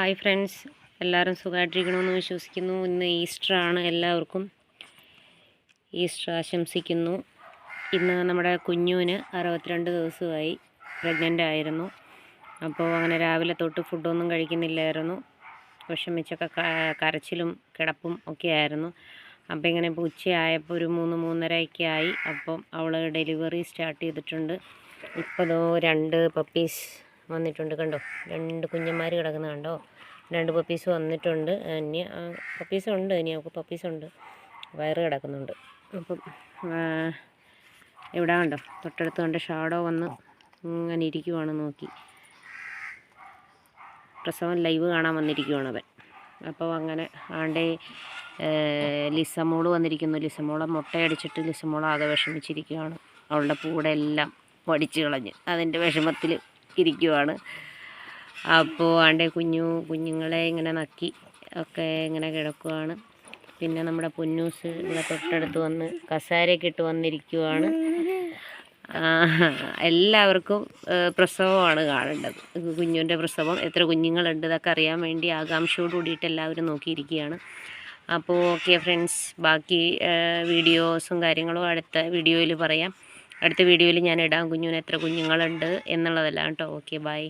Hi friends. എല്ലാവരും സുഖമായിട്ടിരിക്കണമെന്ന് വിശ്വസിക്കുന്നു. ഇന്ന് ഈസ്റ്റർ ആണ് എല്ലാവർക്കും. ഈസ്റ്റർ ആശംസിക്കുന്നു. ഇന്ന് നമ്മുടെ കുഞ്ഞുവിന് അറുപത്തിരണ്ട് ദിവസമായി പ്രഗ്നന്റ് ആയിരുന്നു. അപ്പോൾ അങ്ങനെ രാവിലെ തൊട്ട് ഫുഡൊന്നും കഴിക്കുന്നില്ലായിരുന്നു. വിഷമിച്ചൊക്കെ കരച്ചിലും കിടപ്പും ഒക്കെ ആയിരുന്നു. അപ്പോൾ ഇങ്ങനെ ഇപ്പോൾ ഉച്ചയായപ്പോൾ ഒരു മൂന്ന് മൂന്നരയൊക്കെ ആയി. അപ്പം അവൾ ഡെലിവറി സ്റ്റാർട്ട് ചെയ്തിട്ടുണ്ട്. ഇപ്പോൾ രണ്ട് പപ്പീസ് വന്നിട്ടുണ്ട് കണ്ടോ? രണ്ട് കുഞ്ഞന്മാർ കിടക്കുന്ന കണ്ടോ? രണ്ട് പപ്പീസ് വന്നിട്ടുണ്ട്. ഇനി പപ്പീസ് ഉണ്ട്. ഇനി അവൾക്ക് പപ്പീസ് ഉണ്ട്. വയറ് കിടക്കുന്നുണ്ട്. അപ്പം എവിടെ കണ്ടോ? തൊട്ടടുത്ത് കണ്ട ഷാഡോ വന്ന് അങ്ങനെ ഇരിക്കുവാണ് നോക്കി. പ്രസവം ലൈവ് കാണാൻ വന്നിരിക്കുവാണ് അവൻ. അപ്പോൾ അങ്ങനെ ആണ്ടേ ലിസമോൾ വന്നിരിക്കുന്നു. ലിസമോളെ മുട്ടയടിച്ചിട്ട് ലിസമോൾ ആകെ വിഷമിച്ചിരിക്കുകയാണ്. അവളുടെ കൂടെ എല്ലാം പഠിച്ചു കളഞ്ഞ്. അതിന്റെ വിഷമത്തിൽ ഇരിക്കുവാണ്. അപ്പോൾ ആണ്ടെ കുഞ്ഞു കുഞ്ഞുങ്ങളെ ഇങ്ങനെ നക്കി ഒക്കെ ഇങ്ങനെ കിടക്കുവാണ്. പിന്നെ നമ്മുടെ പൊന്നൂസ് ഇവിടെ തൊട്ടടുത്ത് വന്ന് കസാരയൊക്കെ ഇട്ട് വന്നിരിക്കുവാണ്. എല്ലാവർക്കും പ്രസവമാണ് കാണേണ്ടത്. കുഞ്ഞുവിന്റെ പ്രസവം എത്ര കുഞ്ഞുങ്ങളുണ്ട് ഇതൊക്കെ അറിയാൻ വേണ്ടി ആകാംക്ഷയോട് കൂടിയിട്ട് എല്ലാവരും നോക്കിയിരിക്കുകയാണ്. അപ്പോൾ ഓക്കെ ഫ്രണ്ട്സ് ബാക്കി വീഡിയോസും കാര്യങ്ങളും അടുത്ത വീഡിയോയിൽ പറയാം. അടുത്ത വീഡിയോയിൽ ഞാൻ ഇടാം. കുഞ്ഞുവിന് എത്ര കുഞ്ഞുങ്ങളുണ്ട് എന്നുള്ളതെല്ലാം കേട്ടോ. Okay bye